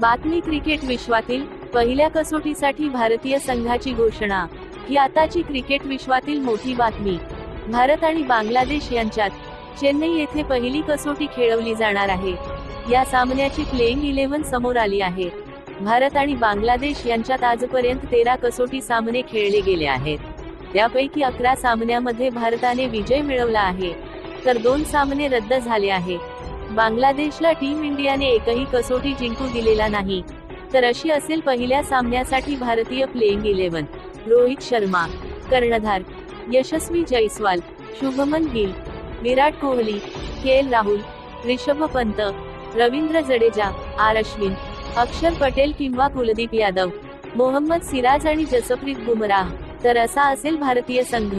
बातमी क्रिकेट विश्वातील पहिल्या कसोटीसाठी भारतीय संघाची घोषणा. ही आताची क्रिकेट विश्वातील मोठी बातमी. भारत आणि बांगलादेश यांच्यात चेन्नई येथे पहिली कसोटी खेळवली जाणार आहे. या सामन्याची प्लेइंग इलेव्हन समोर आली आहे. भारत आणि बांगलादेश यांच्यात आजपर्यंत तेरा कसोटी सामने खेळले गेले आहेत. त्यापैकी अकरा सामन्यामध्ये भारताने विजय मिळवला आहे. तर दोन सामने रद्द झाले आहे बांगलादेशला टीम इंडियाने एकही कसोटी जिंकू दिलेला नाही. तर अशी असेल पहिल्या सामन्यासाठी भारतीय प्लेइंग इलेव्हन. रोहित शर्मा कर्णधार Yashasvi Jaiswal Shubman Gill Virat Kohli K L Rahul Rishabh Pant Ravindra Jadeja R Ashwin Axar Patel किंवा कुलदीप यादव मोहम्मद सिराज आणि जसप्रीत बुमराह. तर असा असेल भारतीय संघ.